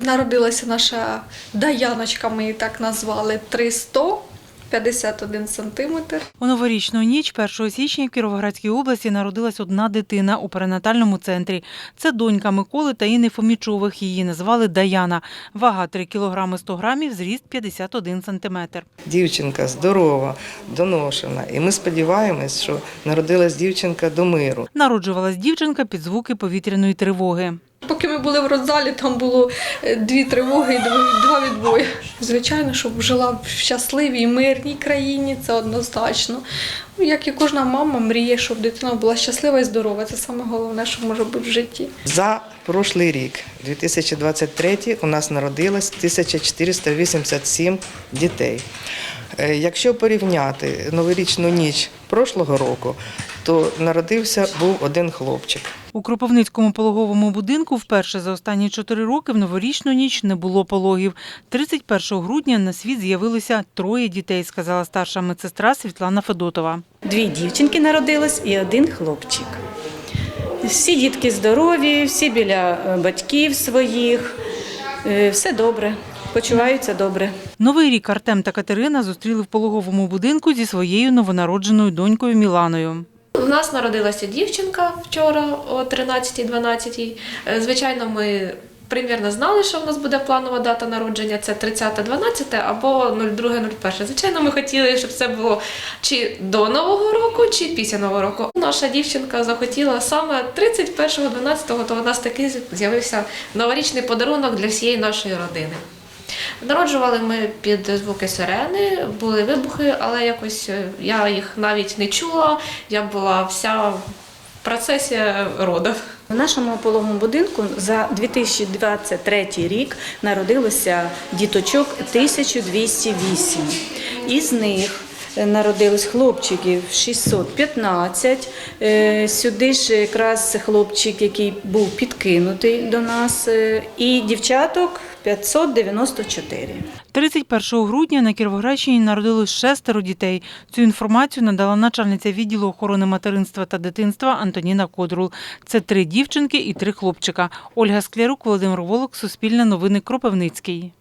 Народилася наша Даяночка, ми її так назвали 300, 51 сантиметр. У новорічну ніч 1 січня в Кіровоградській області народилась одна дитина у перинатальному центрі. Це донька Миколи та Інни Фомічових. Її назвали Даяна. Вага 3 кг 100 грамів, зріст 51 сантиметр. Дівчинка здорова, доношена. І ми сподіваємось, що народилась дівчинка до миру. Народжувалась дівчинка під звуки повітряної тривоги. Поки ми були в родзалі, там було е, дві тривоги і два- два відбої. Звичайно, щоб жила в щасливій, мирній країні, це однозначно. Ну, Як і кожна мама мріє, щоб дитина була щаслива і здорова. Це саме головне, що може бути в житті. За прошлий рік, 2023, у нас народилось 1487 дітей. Е, Якщо порівняти новорічну ніч прошлого року, то народився був один хлопчик. У Кропивницькому пологовому будинку вперше за останні чотири роки в новорічну ніч не було пологів. 31 грудня на світ з'явилося троє дітей, сказала старша медсестра Світлана Федотова. Дві дівчинки народилось і один хлопчик. Всі дітки здорові, всі біля е, батьків своїх. Е, Все добре, почуваються добре. Новий рік Артем та Катерина зустріли в пологовому будинку зі своєю новонародженою донькою Міланою. У нас народилася дівчинка вчора о 13-12. Е, Звичайно, ми примірно знали, що в нас буде планова дата народження. Це 30-12 або 02-01. Звичайно, ми хотіли, щоб це було чи до Нового року, чи після Нового року. Наша дівчинка захотіла саме 31-12, то у нас такий з'явився новорічний подарунок для всієї нашої родини. Народжували ми під звуки сирени, були вибухи, але якось е, я їх навіть не чула. Я була вся в процесі родів. В нашому пологовому будинку за 2023 рік народилося діточок 1208. Із них народилось хлопчиків 615. Е, Сюди ж якраз хлопчик, який був підкинутий до нас, е, і дівчаток 594. 31 грудня на Кіровоградщині народилось шестеро дітей. Цю інформацію надала начальниця відділу охорони материнства та дитинства Антоніна Кодрул. Це три дівчинки і три хлопчика. Ольга Склярук, Володимир Волок, Суспільне новини Кропивницький.